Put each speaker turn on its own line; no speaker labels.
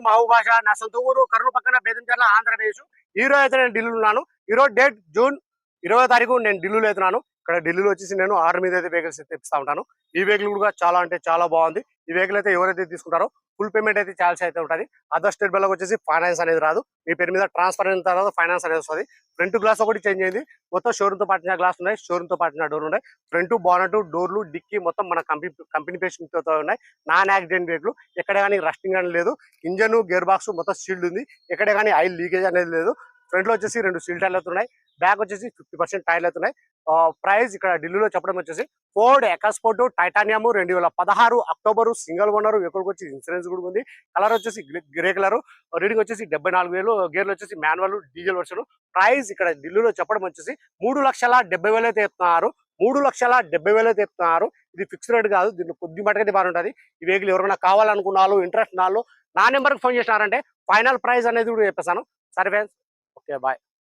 మహబూబ్ భాష నా సొంత ఊరు కర్నూలు పక్కన బేదంచర్ల ఆంధ్రప్రదేశ్. ఈ రోజు అయితే నేను ఢిల్లీలో ఉన్నాను. ఈరోజు డేట్ జూన్ ఇరవై తారీఖు నేను ఢిల్లీలో అవుతున్నాను ఇక్కడ ఢిల్లీలో వచ్చేసి నేను ఆరు మీద అయితే వెహికల్స్ తెప్పిస్తా ఉంటాను. ఈ వెహికల్ కూడా చాలా అంటే చాలా బాగుంది. ఈ వెహికల్ అయితే ఎవరైతే తీసుకుంటారో ఫుల్ పేమెంట్ అయితే ఛార్జ్ అయితే ఉంటుంది. అదర్ స్టేట్ బిల్లకు వచ్చేసి ఫైనాన్స్ అనేది రాదు. మీ పేరు మీద ట్రాన్స్ఫర్ అయిన తర్వాత ఫైనాన్స్ అనేది వస్తుంది. ఫ్రంట్ గ్లాస్ ఒకటి చేంజ్ అయింది. మొత్తం షోరూమ్తో పాటిన గ్లాస్ ఉన్నాయి. షోరూమ్తో పాటిన డోర్ ఉన్నాయి. ఫ్రంట్ బానట్ డోర్లు డిక్కీ మొత్తం మన కంపెనీ కంపెనీ పేషెంట్ ఉన్నాయి. నాన్ యాక్సిడెంట్ వెహికల్ ఎక్కడ కానీ రస్టింగ్ అనేది లేదు. ఇంజన్ గేర్ బాక్స్ మొత్తం షీల్డ్ ఉంది. ఎక్కడ కానీ ఆయిల్ లీకేజ్ అనేది లేదు. ఫ్రంట్లో వచ్చేసి రెండు సీల్ టైర్లు అవుతున్నాయి. బ్యాక్ వచ్చేసి ఫిఫ్టీ పర్సెంట్ టైర్లు అవుతున్నాయి. ప్రైస్ ఇక్కడ ఢిల్లీలో చెప్పడం వచ్చేసి ఫోర్డ్ ఎకాస్పోర్ట్ టైటానియం రెండు వేల పదహారు అక్టోబర్ సింగిల్ ఓనర్ వెహికల్ వచ్చి ఇన్సూరెన్స్ కూడా ఉంది. కలర్ వచ్చేసి గ్రే కలర్ రీడింగ్ వచ్చేసి డెబ్బై నాలుగు వేలు. గేర్లు వచ్చేసి మాన్యువల్ డీజిల్ వర్షన్ ప్రైస్ ఇక్కడ ఢిల్లీలో చెప్పడం వచ్చేసి మూడు లక్షల డెబ్బై వేలు అయితే చెప్తున్నారు మూడు లక్షల డెబ్బై వేలు అయితే చెప్తున్నారు ఇది ఫిక్స్ రేట్ కాదు. దీన్ని కొద్ది మటుకైతే బాగుంటుంది. ఈ వెహికల్ ఎవరైనా కావాలనుకున్న వాళ్ళు ఇంట్రెస్ట్ నా నెంబర్కి ఫోన్ చేసినారంటే ఫైనల్ ప్రైస్ అనేది కూడా చెప్పేసాను సరే ఫ్రెండ్స్ Okay, bye.